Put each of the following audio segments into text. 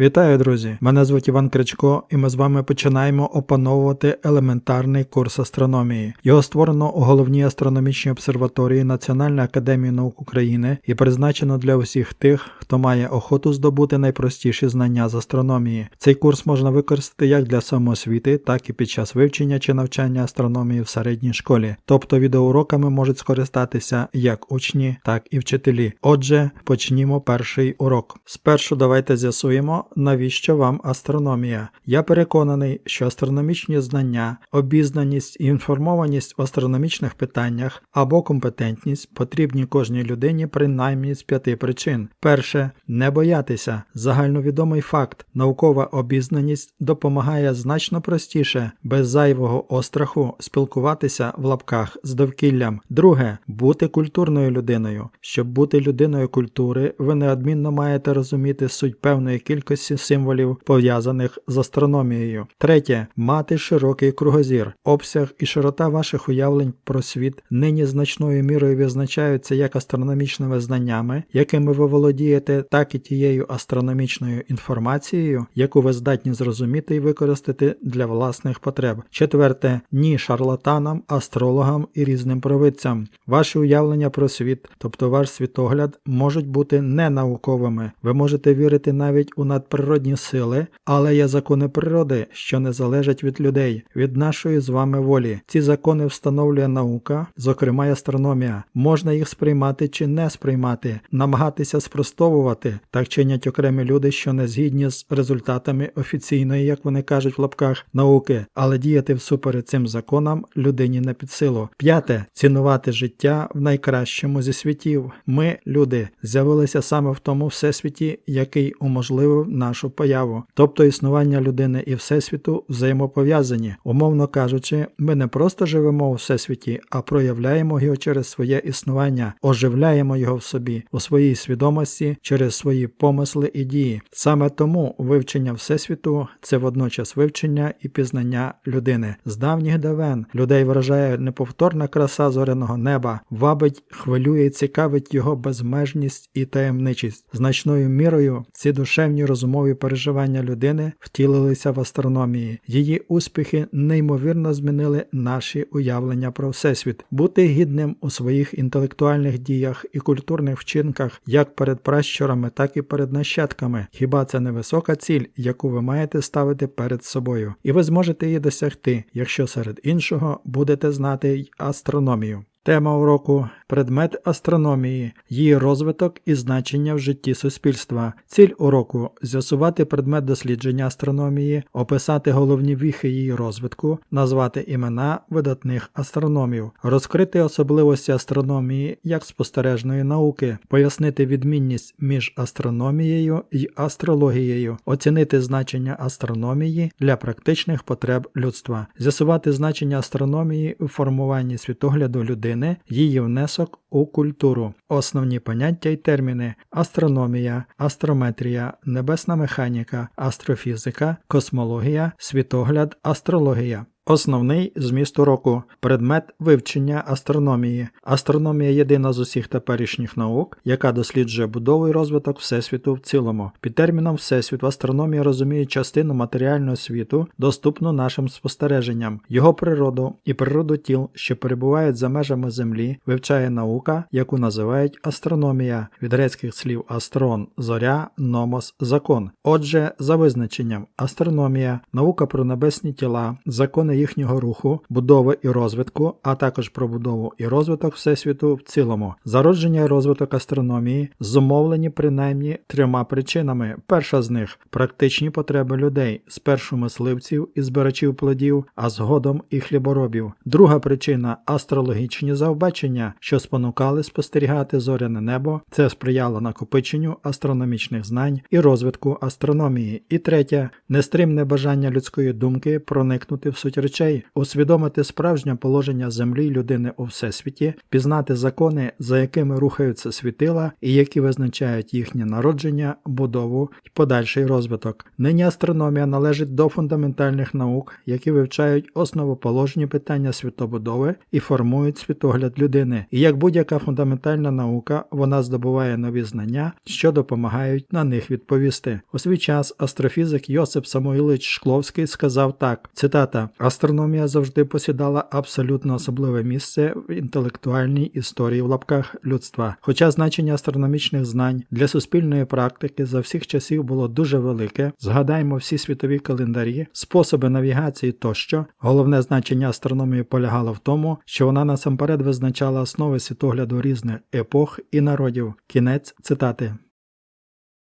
Вітаю, друзі! Мене звуть Іван Кричко, і ми з вами починаємо опановувати елементарний курс астрономії. Його створено у головній астрономічній обсерваторії Національної академії наук України і призначено для усіх тих, хто має охоту здобути найпростіші знання з астрономії. Цей курс можна використати як для самоосвіти, так і під час вивчення чи навчання астрономії в середній школі. Тобто відеоуроками можуть скористатися як учні, так і вчителі. Отже, почнімо перший урок. Спершу давайте з'ясуємо, навіщо вам астрономія. Я переконаний, що астрономічні знання, обізнаність і інформованість в астрономічних питаннях або компетентність потрібні кожній людині принаймні з п'яти причин. Перше не боятися. Загальновідомий факт, наукова обізнаність допомагає значно простіше, без зайвого остраху спілкуватися в лапках з довкіллям. Друге бути культурною людиною. Щоб бути людиною культури, ви неодмінно маєте розуміти суть певної кількості символів, пов'язаних з астрономією. Третє мати широкий кругозір. Обсяг і широта ваших уявлень про світ нині значною мірою визначаються як астрономічними знаннями, якими ви володієте, так і тією астрономічною інформацією, яку ви здатні зрозуміти і використати для власних потреб. Четверте ні шарлатанам, астрологам і різним провидцям. Ваші уявлення про світ, тобто ваш світогляд, можуть бути ненауковими. Ви можете вірити навіть у надприродні сили, але є закони природи, що не залежать від людей, від нашої з вами волі. Ці закони встановлює наука, зокрема й астрономія. Можна їх сприймати чи не сприймати, намагатися спростовувати, так чинять окремі люди, що не згідні з результатами офіційної, як вони кажуть в лапках, науки, але діяти всуперед цим законам людині не під силу. П'яте цінувати життя в найкращому зі світів. Ми, люди, з'явилися саме в тому всесвіті, який уможливив нашу появу, тобто існування людини і всесвіту взаємопов'язані. Умовно кажучи, ми не просто живемо у всесвіті, а проявляємо його через своє існування, оживляємо його в собі, у своїй свідомості через свої помисли і дії. Саме тому вивчення всесвіту це водночас вивчення і пізнання людини. З давніх давен людей вражає неповторна краса зоряного неба, вабить, хвилює і цікавить його безмежність і таємничість. Значною мірою ці душевні розумові переживання людини втілилися в астрономії. Її успіхи неймовірно змінили наші уявлення про всесвіт. Бути гідним у своїх інтелектуальних діях і культурних вчинках як перед пращурами, так і перед нащадками. Хіба це не висока ціль, яку ви маєте ставити перед собою? І ви зможете її досягти, якщо серед іншого будете знати й астрономію. Тема уроку предмет астрономії, її розвиток і значення в житті суспільства. Ціль уроку з'ясувати предмет дослідження астрономії, описати головні віхи її розвитку, назвати імена видатних астрономів, розкрити особливості астрономії як спостережної науки, пояснити відмінність між астрономією і астрологією, оцінити значення астрономії для практичних потреб людства, з'ясувати значення астрономії у формуванні світогляду людини, її внесок у культуру, основні поняття й терміни: астрономія, астрометрія, небесна механіка, астрофізика, космологія, світогляд, астрологія. Основний зміст уроку предмет вивчення астрономії. Астрономія єдина з усіх теперішніх наук, яка досліджує будову і розвиток Всесвіту в цілому. Під терміном Всесвіт в астрономії розуміє частину матеріального світу, доступну нашим спостереженням, його природу і природу тіл, що перебувають за межами Землі, вивчає наука, яку називають астрономія від грецьких слів астрон, зоря, номос, закон. Отже, за визначенням, астрономія, наука про небесні тіла, закони їхнього руху, будови і розвитку, а також про будову і розвиток Всесвіту в цілому. Зародження і розвиток астрономії зумовлені принаймні трьома причинами. Перша з них практичні потреби людей, спершу мисливців і збирачів плодів, а згодом і хліборобів. Друга причина астрологічні завбачення, що спонукали спостерігати зоряне небо. Це сприяло накопиченню астрономічних знань і розвитку астрономії. І третя нестримне бажання людської думки проникнути в суть речей, усвідомити справжнє положення землі людини у всесвіті, пізнати закони, за якими рухаються світила і які визначають їхнє народження, будову й подальший розвиток. Нині астрономія належить до фундаментальних наук, які вивчають основоположні питання світобудови і формують світогляд людини. І як будь-яка фундаментальна наука, вона здобуває нові знання, що допомагають на них відповісти. У свій час астрофізик Йосип Самуїлович Шкловський сказав так: цитата: Астрономія завжди посідала абсолютно особливе місце в інтелектуальній історії в лапках людства. Хоча значення астрономічних знань для суспільної практики за всіх часів було дуже велике, згадаймо всі світові календарі, способи навігації тощо. Головне значення астрономії полягало в тому, що вона насамперед визначала основи світогляду різних епох і народів. Кінець цитати.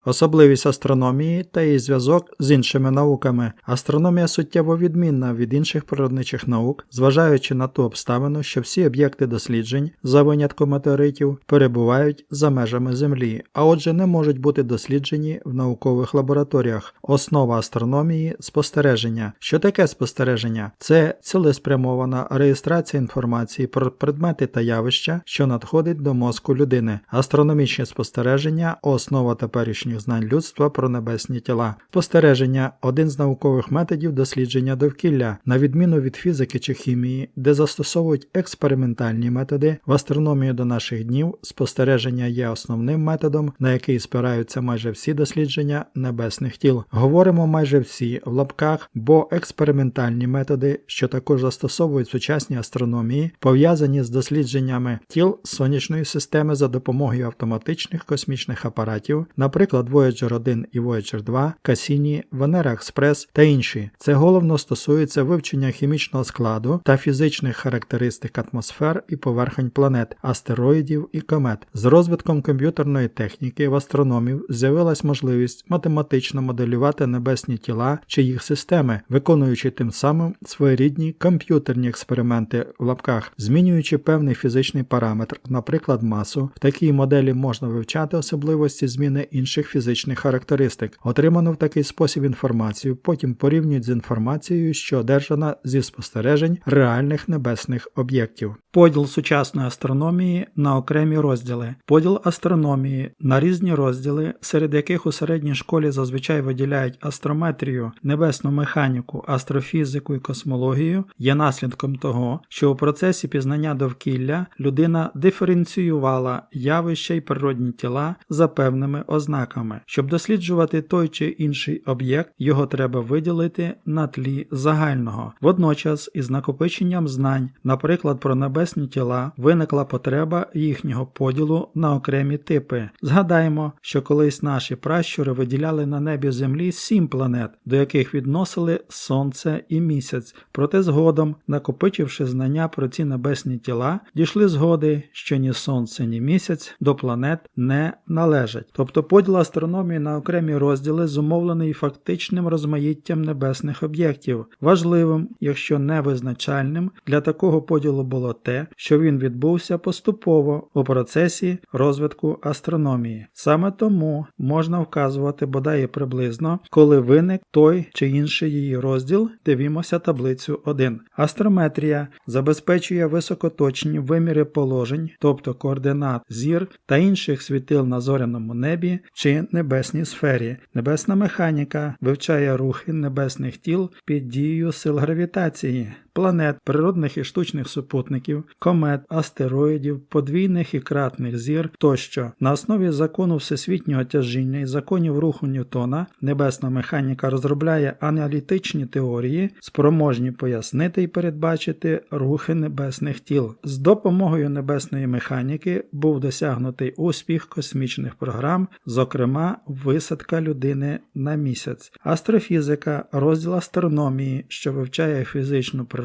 Особливість астрономії та її зв'язок з іншими науками. Астрономія суттєво відмінна від інших природничих наук, зважаючи на ту обставину, що всі об'єкти досліджень, за винятком метеоритів, перебувають за межами Землі, а отже не можуть бути досліджені в наукових лабораторіях. Основа астрономії спостереження. Що таке спостереження? Це цілеспрямована реєстрація інформації про предмети та явища, що надходить до мозку людини. Астрономічні спостереження основа теперішніх знань людства про небесні тіла. Спостереження один з наукових методів дослідження довкілля, на відміну від фізики чи хімії, де застосовують експериментальні методи, в астрономії до наших днів спостереження є основним методом, на який спираються майже всі дослідження небесних тіл. Говоримо майже всі в лапках, бо експериментальні методи, що також застосовують в сучасній астрономії, пов'язані з дослідженнями тіл сонячної системи за допомогою автоматичних космічних апаратів, наприклад, Voyager 1 і Voyager 2, Cassini, Venera Express та інші. Це головно стосується вивчення хімічного складу та фізичних характеристик атмосфер і поверхень планет, астероїдів і комет. З розвитком комп'ютерної техніки в астрономів з'явилась можливість математично моделювати небесні тіла чи їх системи, виконуючи тим самим своєрідні комп'ютерні експерименти в лапках, змінюючи певний фізичний параметр, наприклад, масу. В такій моделі можна вивчати особливості зміни інших фізичних характеристик. Отриману в такий спосіб інформацію, потім порівнюють з інформацією, що одержана зі спостережень реальних небесних об'єктів. Поділ сучасної астрономії на окремі розділи. Поділ астрономії на різні розділи, серед яких у середній школі зазвичай виділяють астрометрію, небесну механіку, астрофізику і космологію, є наслідком того, що у процесі пізнання довкілля людина диференціювала явища й природні тіла за певними ознаками. Щоб досліджувати той чи інший об'єкт, його треба виділити на тлі загального. Водночас, із накопиченням знань, наприклад, про небесні тіла, виникла потреба їхнього поділу на окремі типи. Згадаємо, що колись наші пращури виділяли на небі Землі сім планет, до яких відносили Сонце і місяць. Проте згодом, накопичивши знання про ці небесні тіла, дійшли згоди, що ні Сонце, ні місяць до планет не належать. Тобто поділ астрономії на окремі розділи зумовлений фактичним розмаїттям небесних об'єктів. Важливим, якщо не визначальним, для такого поділу було те, що він відбувся поступово у процесі розвитку астрономії. Саме тому можна вказувати бодай приблизно, коли виник той чи інший її розділ, дивімося таблицю 1. Астрометрія забезпечує високоточні виміри положень, тобто координат зір та інших світил на зоряному небі чи небесній сфері. Небесна механіка вивчає рухи небесних тіл під дією сил гравітації. Планет, природних і штучних супутників, комет, астероїдів, подвійних і кратних зір тощо на основі закону всесвітнього тяжіння і законів руху Ньютона небесна механіка розробляє аналітичні теорії, спроможні пояснити і передбачити рухи небесних тіл. З допомогою небесної механіки був досягнутий успіх космічних програм, зокрема висадка людини на місяць, астрофізика, розділ астрономії, що вивчає фізичну природу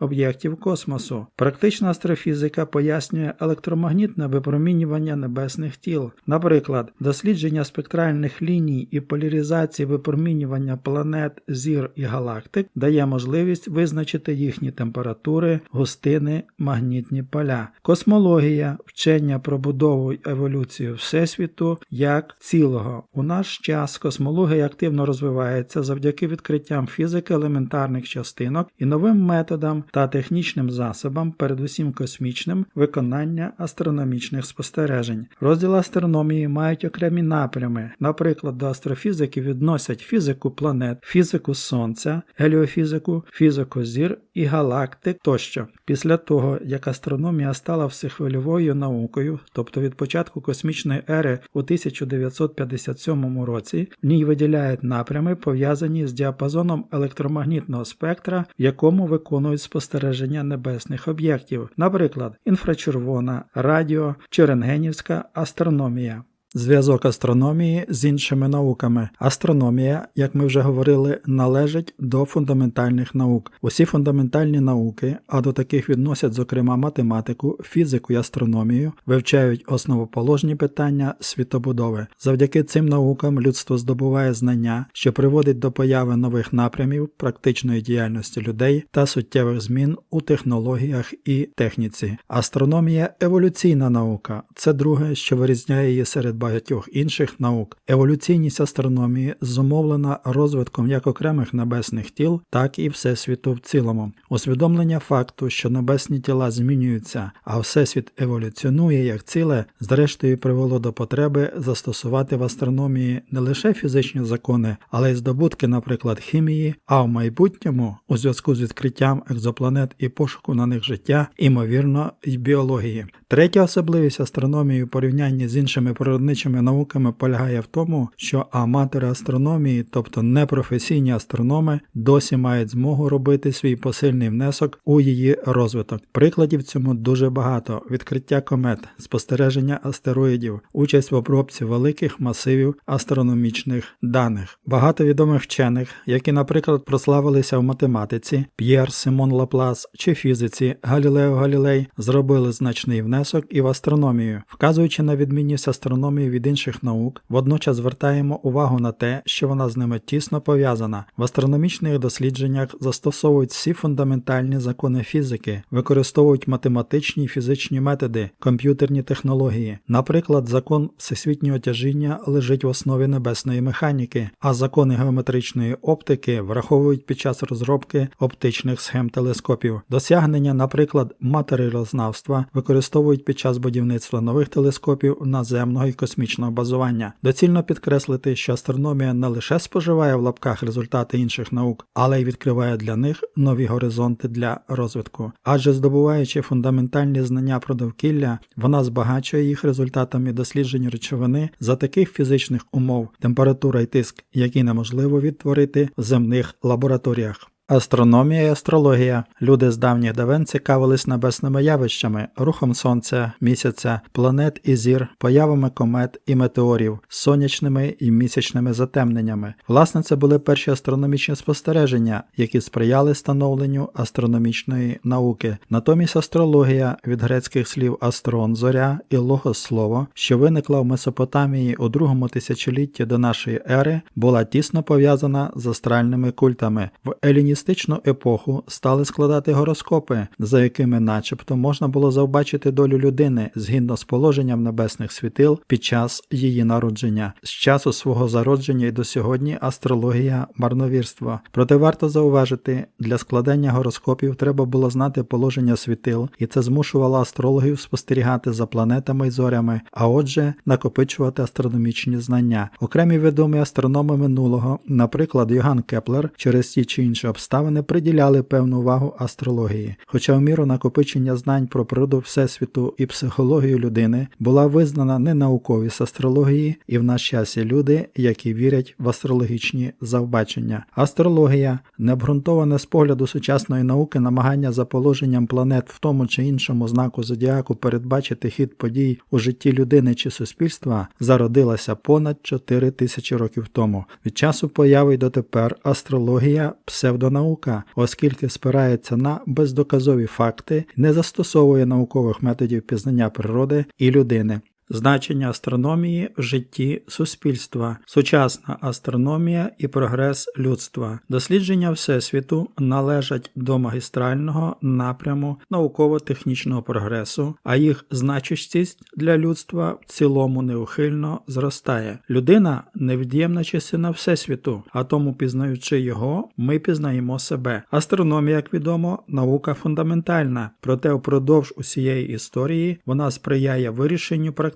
об'єктів космосу. Практична астрофізика пояснює електромагнітне випромінювання небесних тіл, наприклад, дослідження спектральних ліній і поляризації випромінювання планет, зір і галактик дає можливість визначити їхні температури, густини, магнітні поля. Космологія вчення про будову й еволюцію Всесвіту як цілого. У наш час космологія активно розвивається завдяки відкриттям фізики елементарних частинок і новим методам методам та технічним засобам, передусім космічним, виконання астрономічних спостережень. Розділи астрономії мають окремі напрями. Наприклад, до астрофізики відносять фізику планет, фізику Сонця, геліофізику, фізику зір і галактик тощо. Після того, як астрономія стала всехвильовою наукою, тобто від початку космічної ери у 1957 році, в ній виділяють напрями, пов'язані з діапазоном електромагнітного спектра, в якому виконують спостереження небесних об'єктів, наприклад, інфрачервона, радіо чи рентгенівська астрономія. Зв'язок астрономії з іншими науками. Астрономія, як ми вже говорили, належить до фундаментальних наук. Усі фундаментальні науки, а до таких відносять, зокрема, математику, фізику і астрономію, вивчають основоположні питання світобудови. Завдяки цим наукам людство здобуває знання, що приводить до появи нових напрямів практичної діяльності людей та суттєвих змін у технологіях і техніці. Астрономія еволюційна наука. Це друге, що вирізняє її серед багатьох інших наук. Еволюційність астрономії зумовлена розвитком як окремих небесних тіл, так і всесвіту в цілому. Усвідомлення факту, що небесні тіла змінюються, а всесвіт еволюціонує як ціле, зрештою привело до потреби застосувати в астрономії не лише фізичні закони, але й здобутки, наприклад, хімії, а в майбутньому, у зв'язку з відкриттям екзопланет і пошуку на них життя, імовірно, й біології. Третя особливість астрономії у порівнянні з іншими природничими науками полягає в тому, що аматори астрономії, тобто непрофесійні астрономи, досі мають змогу робити свій посильний внесок у її розвиток. Прикладів цьому дуже багато: відкриття комет, спостереження астероїдів, участь в обробці великих масивів астрономічних даних. Багато відомих вчених, які, наприклад, прославилися в математиці, П'єр Симон Лаплас чи фізиці Галілео Галілей, зробили значний внесок і в астрономію, вказуючи на відмінність астрономії від інших наук, водночас звертаємо увагу на те, що вона з ними тісно пов'язана. В астрономічних дослідженнях застосовують всі фундаментальні закони фізики, використовують математичні і фізичні методи, комп'ютерні технології. Наприклад, закон всесвітнього тяжіння лежить в основі небесної механіки, а закони геометричної оптики враховують під час розробки оптичних схем телескопів. Досягнення, наприклад, матеріалознавства використовують під час будівництва нових телескопів наземного і космічного базування. Доцільно підкреслити, що астрономія не лише споживає в лапках результати інших наук, але й відкриває для них нові горизонти для розвитку. Адже здобуваючи фундаментальні знання про довкілля, вона збагачує їх результатами досліджень речовини за таких фізичних умов, температура і тиск, які неможливо відтворити в земних лабораторіях. Астрономія і астрологія. Люди з давніх давен цікавились небесними явищами, рухом сонця, місяця, планет і зір, появами комет і метеорів, сонячними і місячними затемненнями. Власне, це були перші астрономічні спостереження, які сприяли становленню астрономічної науки. Натомість астрологія від грецьких слів астрон, зоря і логос слово, що виникла в Месопотамії у другому тисячолітті до нашої ери, була тісно пов'язана з астральними культами. В Еліні геліністичну епоху стали складати гороскопи, за якими начебто можна було завбачити долю людини згідно з положенням небесних світил під час її народження. З часу свого зародження і до сьогодні астрологія марновірство. Проте варто зауважити, для складання гороскопів треба було знати положення світил, і це змушувало астрологів спостерігати за планетами і зорями, а отже, накопичувати астрономічні знання. Окремі відомі астрономи минулого, наприклад, Йоган Кеплер, через ті чи інші обставини, обставини приділяли певну увагу астрології, хоча в міру накопичення знань про природу Всесвіту і психологію людини була визнана ненауковість астрології і в наш часі люди, які вірять в астрологічні завбачення. Астрологія необґрунтоване з погляду сучасної науки намагання за положенням планет в тому чи іншому знаку зодіаку передбачити хід подій у житті людини чи суспільства зародилася понад 4 тисячі років тому. Від часу появи й дотепер астрологія псевдонаука наука, оскільки спирається на бездоказові факти, не застосовує наукових методів пізнання природи і людини. Значення астрономії в житті суспільства, сучасна астрономія і прогрес людства. Дослідження Всесвіту належать до магістрального напряму науково-технічного прогресу, а їх значущість для людства в цілому неухильно зростає. Людина невід'ємна частина Всесвіту, а тому, пізнаючи його, ми пізнаємо себе. Астрономія, як відомо, наука фундаментальна, проте впродовж усієї історії вона сприяє вирішенню практичних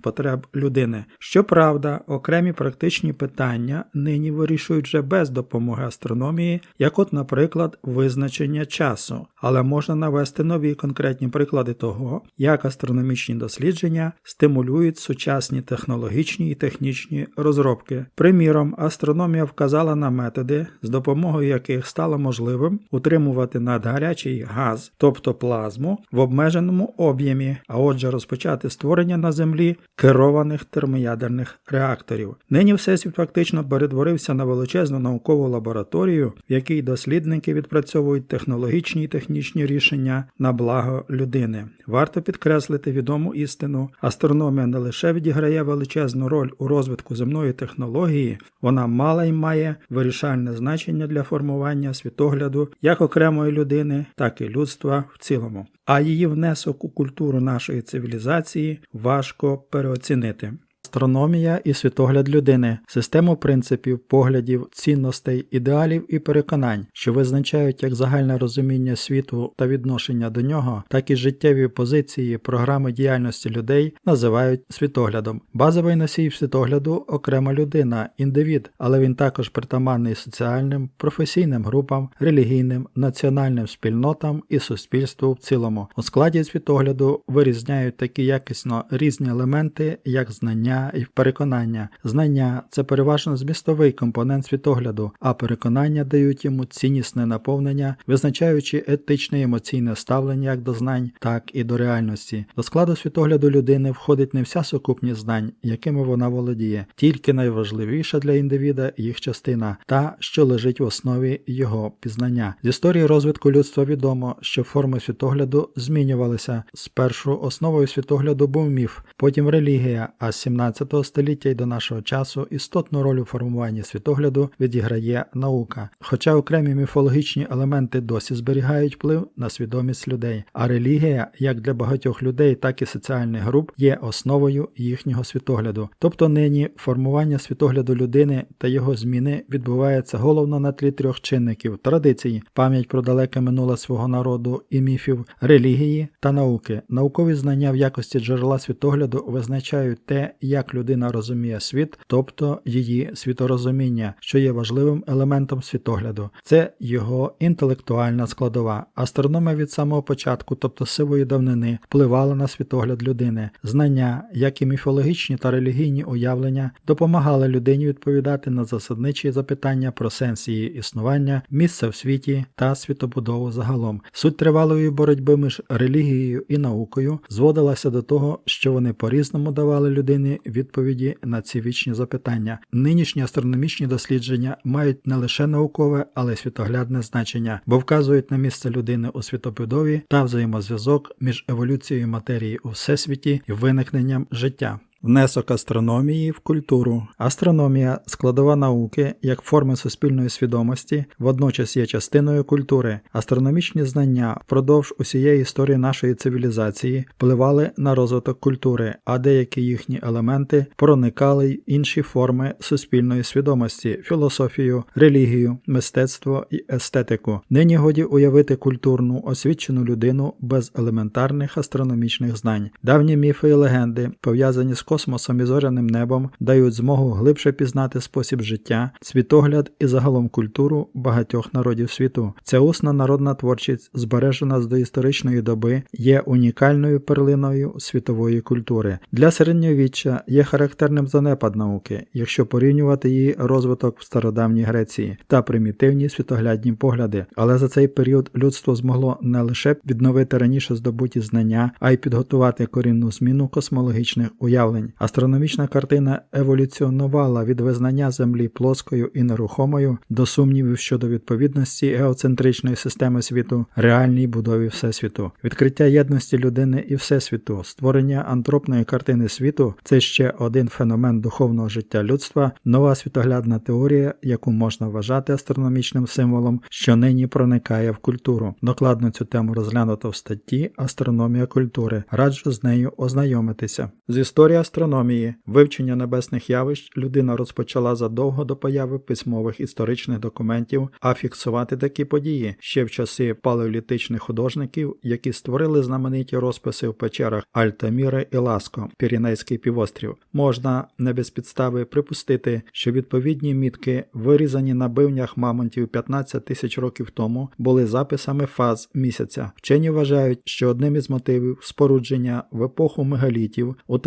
потреб людини. Щоправда, окремі практичні питання нині вирішують вже без допомоги астрономії, як от, наприклад, визначення часу, але можна навести нові конкретні приклади того, як астрономічні дослідження стимулюють сучасні технологічні і технічні розробки. Приміром, астрономія вказала на методи, з допомогою яких стало можливим утримувати надгарячий газ, тобто плазму, в обмеженому об'ємі, а отже розпочати створення на Землі керованих термоядерних реакторів. Нині всесвіт фактично перетворився на величезну наукову лабораторію, в якій дослідники відпрацьовують технологічні і технічні рішення на благо людини. Варто підкреслити відому істину: астрономія не лише відіграє величезну роль у розвитку земної технології, вона мала й має вирішальне значення для формування світогляду як окремої людини, так і людства в цілому. А її внесок у культуру нашої цивілізації важко переоцінити. Астрономія і світогляд людини, систему принципів, поглядів, цінностей, ідеалів і переконань, що визначають як загальне розуміння світу та відношення до нього, так і життєві позиції, програми діяльності людей називають світоглядом. Базовий носій світогляду окрема людина, індивід, але він також притаманний соціальним, професійним групам, релігійним, національним спільнотам і суспільству в цілому. У складі світогляду вирізняють такі якісно різні елементи, як знання і переконання. Знання це переважно змістовий компонент світогляду, а переконання дають йому ціннісне наповнення, визначаючи етичне і емоційне ставлення як до знань, так і до реальності. До складу світогляду людини входить не вся сукупність знань, якими вона володіє, тільки найважливіша для індивіда їх частина, та що лежить в основі його пізнання. З історії розвитку людства відомо, що форми світогляду змінювалися. Спершу основою світогляду був міф, потім релігія, а з 17 століття і до нашого часу істотну роль у формуванні світогляду відіграє наука. Хоча окремі міфологічні елементи досі зберігають вплив на свідомість людей, а релігія, як для багатьох людей, так і соціальних груп, є основою їхнього світогляду. Тобто нині формування світогляду людини та його зміни відбувається головно на тлі трьох чинників традиції, пам'ять про далеке минуле свого народу і міфів, релігії та науки. Наукові знання в якості джерела світогляду визначають те, як людина розуміє світ, тобто її світорозуміння, що є важливим елементом світогляду. Це його інтелектуальна складова. Астрономія від самого початку, тобто сивої давнини, впливала на світогляд людини. Знання, як і міфологічні та релігійні уявлення, допомагали людині відповідати на засадничі запитання про сенс її існування, місце в світі та світобудову загалом. Суть тривалої боротьби між релігією і наукою зводилася до того, що вони по-різному давали людині відповіді на ці вічні запитання. Нинішні астрономічні дослідження мають не лише наукове, але й світоглядне значення, бо вказують на місце людини у світобудові та взаємозв'язок між еволюцією матерії у всесвіті і виникненням життя. Внесок астрономії в культуру. Астрономія складова науки як форми суспільної свідомості, водночас є частиною культури. Астрономічні знання впродовж усієї історії нашої цивілізації впливали на розвиток культури, а деякі їхні елементи проникали й інші форми суспільної свідомості, філософію, релігію, мистецтво і естетику. Нині годі уявити культурну освічену людину без елементарних астрономічних знань. Давні міфи і легенди пов'язані з космосом і зоряним небом дають змогу глибше пізнати спосіб життя, світогляд і загалом культуру багатьох народів світу. Ця усна народна творчість, збережена з доісторичної доби, є унікальною перлиною світової культури. Для середньовіччя є характерним занепад науки, якщо порівнювати її розвиток в стародавній Греції та примітивні світоглядні погляди. Але за цей період людство змогло не лише відновити раніше здобуті знання, а й підготувати корінну зміну космологічних уявлень. Рівень. Астрономічна картина еволюціонувала від визнання Землі плоскою і нерухомою до сумнівів щодо відповідності геоцентричної системи світу реальній будові Всесвіту. Відкриття єдності людини і Всесвіту, створення антропної картини світу це ще один феномен духовного життя людства, нова світоглядна теорія, яку можна вважати астрономічним символом, що нині проникає в культуру. Докладно цю тему розглянуто в статті Астрономія культури. Раджу з нею ознайомитися. З історії астрономії, вивчення небесних явищ людина розпочала задовго до появи письмових історичних документів, а фіксувати такі події ще в часи палеолітичних художників, які створили знамениті розписи в печерах Альтаміри і Ласко, Пірінейський півострів. Можна не без підстави припустити, що відповідні мітки, вирізані на бивнях мамонтів 15 тисяч років тому, були записами фаз місяця. Вчені вважають, що одним із мотивів спорудження в епоху мегалітів у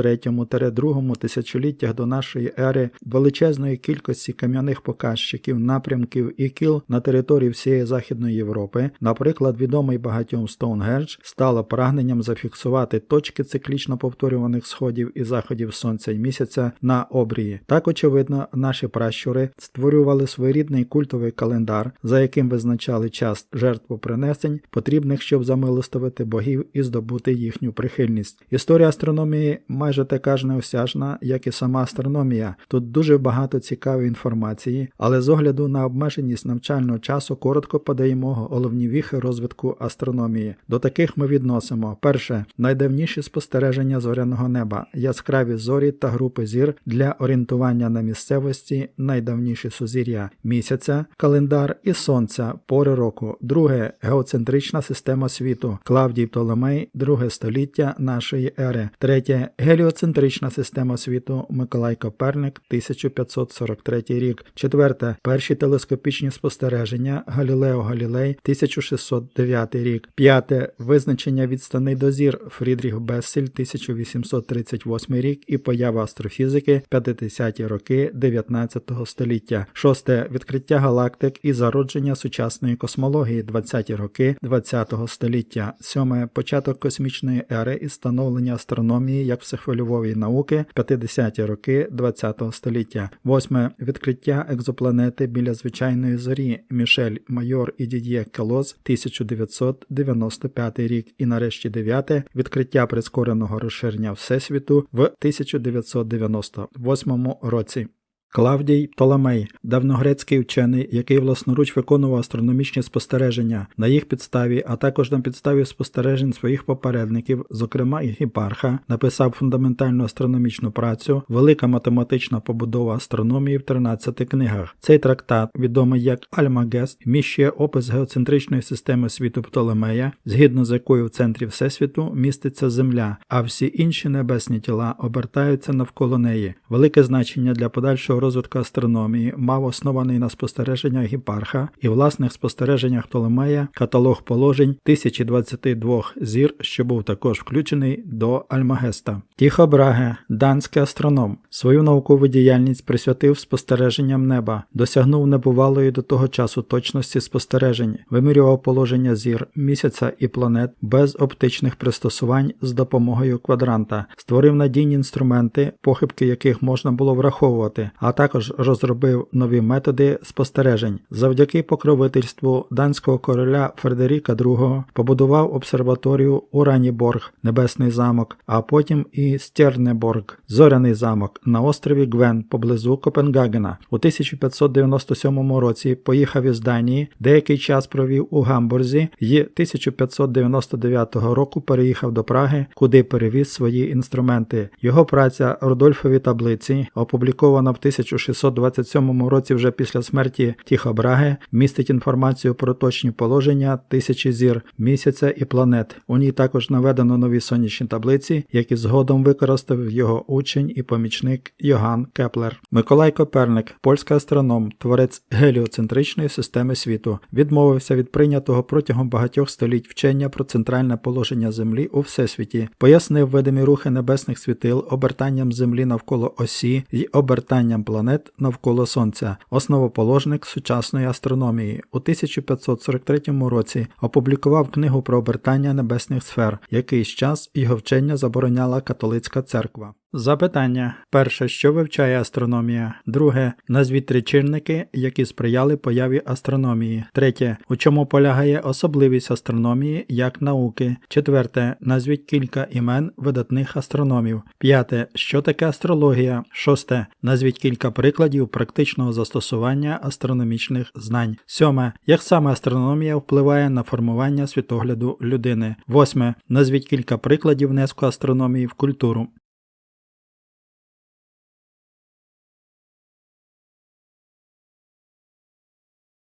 3-2 тисячоліттях до нашої ери величезної кількості кам'яних показчиків, напрямків і кіл на території всієї Західної Європи, наприклад, відомий багатьом Стоунгендж, стало прагненням зафіксувати точки циклічно повторюваних сходів і заходів сонця і місяця на обрії. Так, очевидно, наші пращури створювали своєрідний культовий календар, за яким визначали час жертвопринесень, потрібних, щоб замилостивити богів і здобути їхню прихильність. Історія астрономії майже така ж неосяжна, як і сама астрономія. Тут дуже багато цікавої інформації, але з огляду на обмеженість навчального часу коротко подаємо головні віхи розвитку астрономії. До таких ми відносимо перше найдавніші спостереження зоряного неба, яскраві зорі та групи зір для орієнтування на місцевості, найдавніші сузір'я місяця, календар і сонця, пори року. Друге геоцентрична система світу, Клавдій Птолемей, друге століття нашої ери. Третє геліоцентрична система світу, Миколай Коперник, 1543 рік. Четверте перші телескопічні спостереження Галілео Галілей, 1609 рік. П'яте визначення відстаней до зір Фрідріх Бессель, 1838 рік і поява астрофізики 50-ті роки 19 століття. Шосте відкриття галактик і зародження сучасної космології 20-ті роки 20 століття. Сьоме початок космічної ери і становлення астрономії як всехвильової науки 50-ті роки ХХ століття. Восьме відкриття екзопланети біля звичайної зорі Мішель Майор і Дід'є Келоз 1995 рік. І нарешті дев'яте відкриття прискореного розширення Всесвіту в 1998 році. Клавдій Птолемей, давньогрецький вчений, який власноруч виконував астрономічні спостереження на їх підставі, а також на підставі спостережень своїх попередників, зокрема і Гіпарха, написав фундаментальну астрономічну працю Велика математична побудова астрономії в 13 книгах. Цей трактат, відомий як Альмагест, вміщує опис геоцентричної системи світу Птолемея, згідно з якою в центрі Всесвіту міститься Земля, а всі інші небесні тіла обертаються навколо неї. Велике значення для подальшого розвитку астрономії мав оснований на спостереженнях Гіпарха і власних спостереженнях Птолемея каталог положень 1022 зір, що був також включений до Альмагеста. Тіхо Браге, данський астроном, свою наукову діяльність присвятив спостереженням неба, досягнув небувалої до того часу точності спостережень, вимірював положення зір, місяця і планет без оптичних пристосувань з допомогою квадранта, створив надійні інструменти, похибки яких можна було враховувати, а також розробив нові методи спостережень. Завдяки покровительству данського короля Фредеріка II побудував обсерваторію Ураніборг, Небесний замок, а потім і Стернеборг, Зоряний замок на острові Гвен поблизу Копенгагена. У 1597 році поїхав із Данії, деякий час провів у Гамбурзі і 1599 року переїхав до Праги, куди перевіз свої інструменти. Його праця Рудольфові таблиці, опублікована в 1627 році вже після смерті Тіхо Браги, містить інформацію про точні положення тисячі зір, місяця і планет. У ній також наведено нові сонячні таблиці, які згодом використав його учень і помічник Йоган Кеплер. Миколай Коперник, польський астроном, творець геліоцентричної системи світу, відмовився від прийнятого протягом багатьох століть вчення про центральне положення Землі у всесвіті, пояснив видимі рухи небесних світил обертанням Землі навколо осі і обертанням планет навколо Сонця, основоположник сучасної астрономії. У 1543 році опублікував книгу про обертання небесних сфер. Якийсь час його вчення забороняла католицька церква. Запитання. Перше, що вивчає астрономія? Друге. Назвіть три чинники, які сприяли появі астрономії. Третє. У чому полягає особливість астрономії як науки? Четверте. Назвіть кілька імен видатних астрономів. П'яте. Що таке астрологія? Шосте. Назвіть кілька прикладів практичного застосування астрономічних знань. Сьоме. Як саме астрономія впливає на формування світогляду людини? Восьме. Назвіть кілька прикладів внеску астрономії в культуру.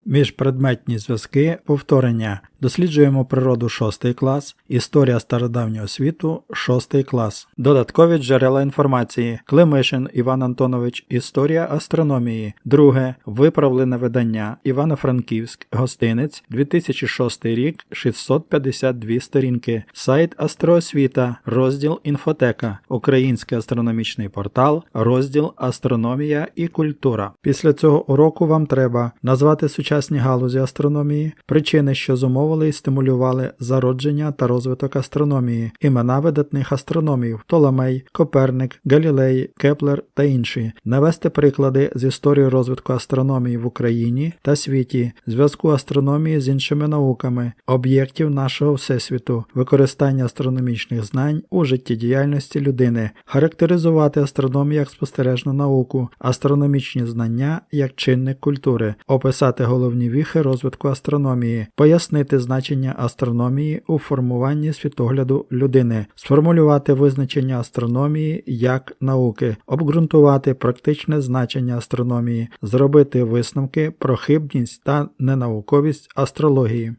Міжпредметні зв'язки повторення. Досліджуємо природу 6 клас, історія стародавнього світу 6 клас. Додаткові джерела інформації. Климишин Іван Антонович. Історія астрономії. Друге. Виправлене видання. Івано-Франківськ. Гостинець. 2006 рік. 652 сторінки. Сайт Астроосвіта. Розділ Інфотека. Український астрономічний портал. Розділ Астрономія і культура. Після цього уроку вам треба назвати сучасні галузі астрономії, причини, що зумовили і стимулювали зародження та розвиток астрономії, імена видатних астрономів Толомей, Коперник, Галілей, Кеплер та інші, навести приклади з історії розвитку астрономії в Україні та світі, зв'язку астрономії з іншими науками, об'єктів нашого всесвіту, використання астрономічних знань у життєдіяльності людини, характеризувати астрономію як спостережну науку, астрономічні знання як чинник культури, описати головні віхи розвитку астрономії, пояснити значення астрономії у формуванні світогляду людини, сформулювати визначення астрономії як науки, обґрунтувати практичне значення астрономії, зробити висновки про хибність та ненауковість астрології.